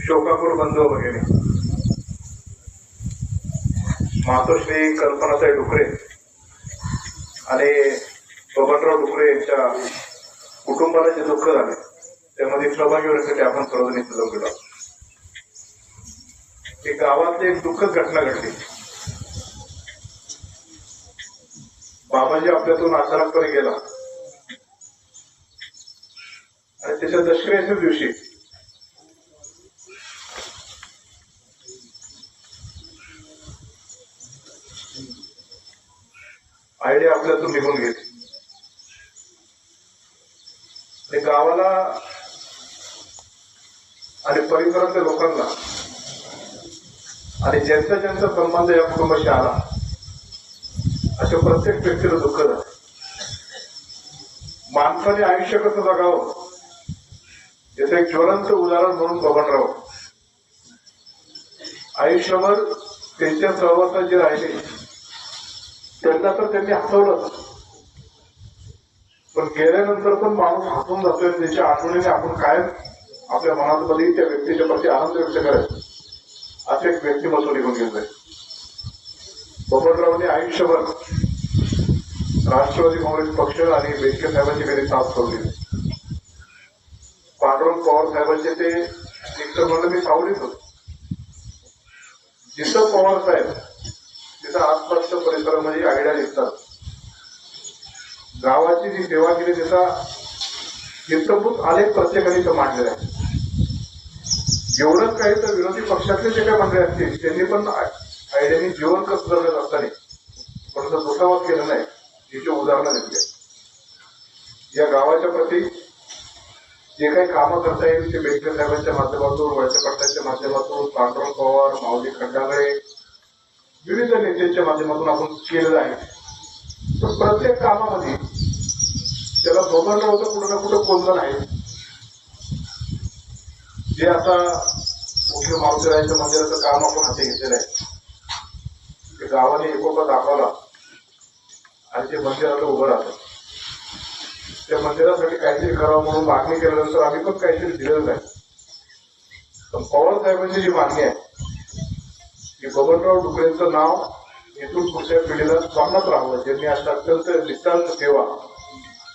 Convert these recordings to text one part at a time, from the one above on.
शोकापूर बंधू वगैरे. मातोश्री कल्पनाताई डुकरे आणि बबनराव डुकरे यांच्या कुटुंबाला जे दुःख झाले त्यामध्ये सहभागी होण्यासाठी आपण सर्वजण इथे गेलो आहोत. एक गावातली एक दुःखद घटना घडली. बाबाजी आपल्यातून अचानकपणे गेला. आणि त्याच्या दशक्रियेच्याच दिवशी. आयडिया आपल्यातून निघून घेत आणि गावाला आणि परिसरातल्या लोकांना आणि ज्यांचा ज्यांचा संबंध या कुटुंबाशी आला अशा प्रत्येक व्यक्तीला दुःख झालं. माणसाने आयुष्य कसं जगावं? याचं एक ज्वलंत उदाहरण म्हणून बबनराव आयुष्यभर त्यांच्या सहवासात जे राहिले त्यांना तर त्यांनी हसवलं. पण गेल्यानंतर पण माणूस हसून जातोय त्याच्या आठवणीने आपण कायम आपल्या मनामध्ये त्या व्यक्तीच्या प्रती आनंद व्यक्त करायचं. असं एक व्यक्तिमत्व निघून गेलंय बबनरावने आयुष्यभर राष्ट्रवादी काँग्रेस पक्ष आणि बेटके साहेबांची घरी साथ सोडली पांडुरंग पवार साहेबांचे ते लेक्चर म्हणलं मी सावलीत होतो. जिथं पवार साहेब तिथं आसपासच्या परिसरामध्ये आयडिया निघतात. गावाची जी सेवा केली त्याचा चित्रभूत आलेख प्रत्येकाने इथं मांडलेला आहे. एवढंच काही तर विरोधी पक्षातले जे काही मंडळी असतील त्यांनी पण आयडियाने जीवन कसं जगत असताना पण दुखावात केलं नाही. याची उदाहरणं घेतली या गावाच्या प्रती जे काही कामं करता येईल ते बेटकर साहेबांच्या माध्यमातून वळसे पट्ट्यांच्या माध्यमातून पांडुरंग पवार माऊली खंडागळे विविध नेत्यांच्या माध्यमातून आपण केलेलं आहे. तर प्रत्येक कामामध्ये त्याला बबनराव होतं कुठं ना कुठं कोणतं नाही जे आता मुख्य मावतीरायांच्या मंदिराचं काम आपण हाती घेतलेलं आहे. ते गावाने एकोपा दाखवला आणि ते मंदिराला उभं राहतं. त्या मंदिरासाठी काहीतरी करावं म्हणून मागणी केल्यानंतर आम्ही पण काहीतरी दिलेलं नाही. पण पवार साहेबांची जी मागणी आहे की बबनराव डुकरेंचं नाव इथून पुढच्या पिढीला स्वामनात राहावं. ज्यांनी आता अत्यंत निष्ठांत सेवा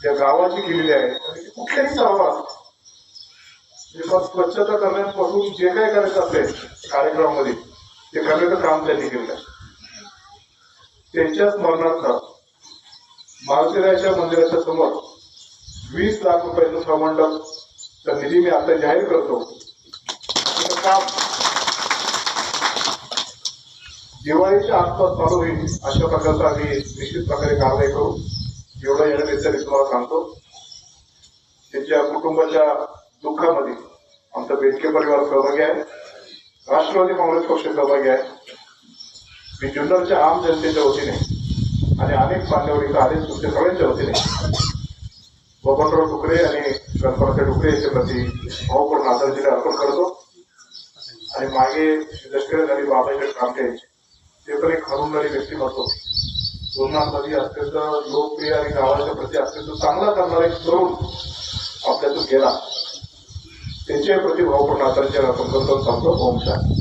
त्या गावाची केलेली आहे आणि कुठल्याही गावात स्वच्छता करण्यापासून जे काही करायचं असेल कार्यक्रमामध्ये ते करण्याचं काम त्यांनी केलं आहे. त्यांच्या स्मरणार्थ मारुतीरायाच्या मंदिराच्या समोर वीस लाख रुपयाचं प्रमंडप निधी मी आता जाहीर करतो. काम दिवाळीच्या आसपास चालू होईल अशा प्रकारचा आम्ही निश्चित प्रकारे कारवाई करू. एवढा येण्यापेक्षा मी तुम्हाला सांगतो. त्यांच्या कुटुंबाच्या दुःखामध्ये आमचा बेटके परिवार सहभागी आहे. राष्ट्रवादी काँग्रेस पक्ष सहभागी आहे. मी जुन्नरच्या आम जनतेच्या वतीने आणि अनेक मान्यवर आदेश तुमच्या सगळ्यांच्या वतीने बबनराव डुकरे आणि गणपतराव डुकरे यांच्या प्रती भावपूर्ण आदरांजली अर्पण करतो. आणि मागे लष्कर झाली बाबाच्या कामटे ते पण एक हरवणारी व्यक्तिमत्व. सोमनाथमध्ये अत्यंत लोकप्रिय आणि गावाच्या प्रती अत्यंत चांगला करणारा एक तरुण आपल्यातून गेला. त्यांच्या प्रति भावपूर्ण आदरांजली अर्पण करतो आणि सांगतो ओम शांती.